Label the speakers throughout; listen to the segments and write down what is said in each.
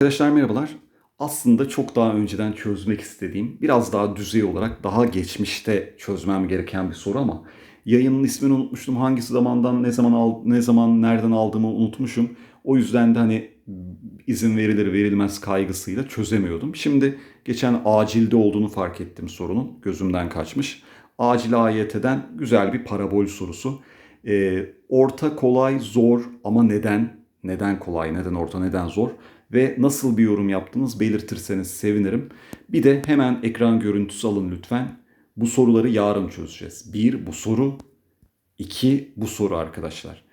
Speaker 1: Arkadaşlar merhabalar. Aslında çok daha önceden çözmek istediğim, biraz daha düzey olarak daha geçmişte çözmem gereken bir soru ama yayının ismini unutmuştum. Hangisi zamandan, ne zaman al, ne zaman, nereden aldığımı unutmuşum. O yüzden de hani izin verilir verilmez kaygısıyla çözemiyordum. Şimdi geçen acilde olduğunu fark ettim sorunun. Gözümden kaçmış. Acil AYT'den güzel bir parabol sorusu. Ee, orta, kolay, zor ama neden? Neden kolay, neden orta, neden zor? Ve nasıl bir yorum yaptınız belirtirseniz sevinirim. Bir de hemen ekran görüntüsü alın lütfen. Bu soruları yarın çözeceğiz. Bir, bu soru. iki bu soru arkadaşlar.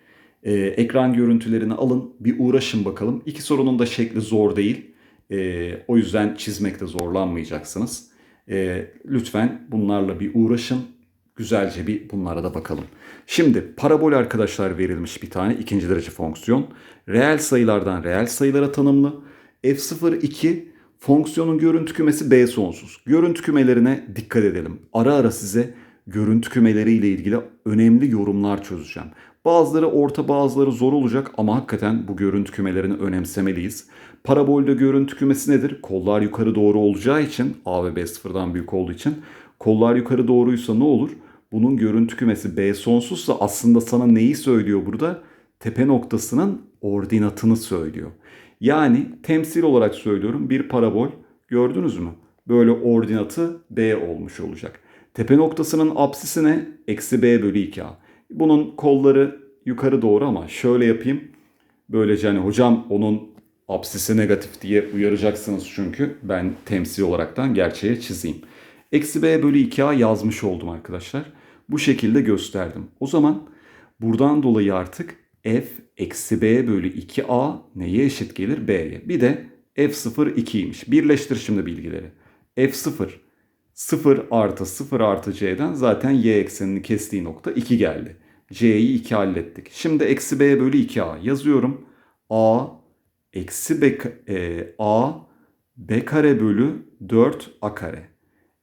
Speaker 1: Ee, ekran görüntülerini alın, bir uğraşın bakalım. İki sorunun da şekli zor değil. Ee, o yüzden çizmekte zorlanmayacaksınız. Ee, lütfen bunlarla bir uğraşın. Güzelce bir bunlara da bakalım. Şimdi parabol arkadaşlar verilmiş bir tane ikinci derece fonksiyon. Reel sayılardan reel sayılara tanımlı. F0, 2 fonksiyonun görüntü kümesi B sonsuz. Görüntü kümelerine dikkat edelim. Ara ara size görüntü kümeleri ile ilgili önemli yorumlar çözeceğim. Bazıları orta bazıları zor olacak ama hakikaten bu görüntü kümelerini önemsemeliyiz. Parabolde görüntü kümesi nedir? Kollar yukarı doğru olacağı için A ve B sıfırdan büyük olduğu için kollar yukarı doğruysa ne olur? Bunun görüntü kümesi B sonsuzsa aslında sana neyi söylüyor burada? Tepe noktasının ordinatını söylüyor. Yani temsil olarak söylüyorum bir parabol gördünüz mü? Böyle ordinatı B olmuş olacak. Tepe noktasının apsisi ne? Eksi B bölü 2A. Bunun kolları yukarı doğru ama şöyle yapayım. Böylece hani hocam onun apsisi negatif diye uyaracaksınız çünkü ben temsil olaraktan gerçeğe çizeyim. Eksi b bölü 2a yazmış oldum arkadaşlar. Bu şekilde gösterdim. O zaman buradan dolayı artık f eksi b bölü 2a neye eşit gelir? b'ye. Bir de f0 2'ymiş. Birleştir şimdi bilgileri. f0 0 artı 0 artı c'den zaten y eksenini kestiği nokta 2 geldi. c'yi 2 hallettik. Şimdi eksi b bölü 2a yazıyorum. a eksi b, e, a b kare bölü 4 a kare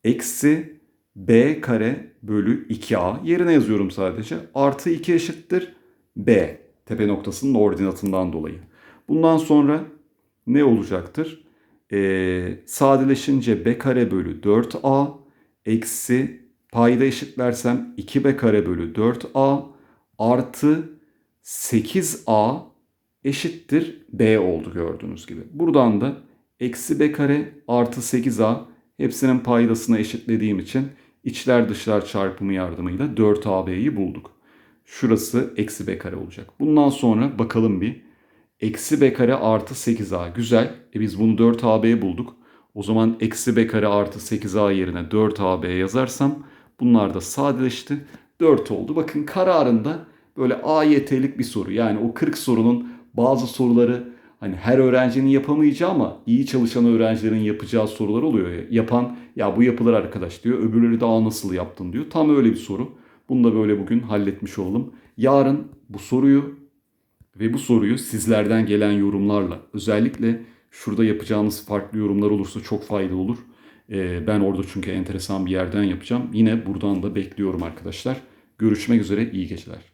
Speaker 1: eksi b kare bölü 2a yerine yazıyorum sadece. Artı 2 eşittir b tepe noktasının ordinatından dolayı. Bundan sonra ne olacaktır? Ee, sadeleşince b kare bölü 4a eksi payda eşitlersem 2b kare bölü 4a artı 8a eşittir b oldu gördüğünüz gibi. Buradan da eksi b kare artı 8a Hepsinin paydasını eşitlediğim için içler dışlar çarpımı yardımıyla 4AB'yi bulduk. Şurası eksi B kare olacak. Bundan sonra bakalım bir. Eksi B kare artı 8A. Güzel. E biz bunu 4AB bulduk. O zaman eksi B kare artı 8A yerine 4AB yazarsam bunlar da sadeleşti. 4 oldu. Bakın kararında böyle AYT'lik bir soru. Yani o 40 sorunun bazı soruları hani her öğrencinin yapamayacağı ama iyi çalışan öğrencilerin yapacağı sorular oluyor. ya. Yapan ya bu yapılır arkadaş diyor. Öbürleri daha nasıl yaptın diyor. Tam öyle bir soru. Bunu da böyle bugün halletmiş olalım. Yarın bu soruyu ve bu soruyu sizlerden gelen yorumlarla özellikle şurada yapacağınız farklı yorumlar olursa çok faydalı olur. Ee, ben orada çünkü enteresan bir yerden yapacağım. Yine buradan da bekliyorum arkadaşlar. Görüşmek üzere iyi geceler.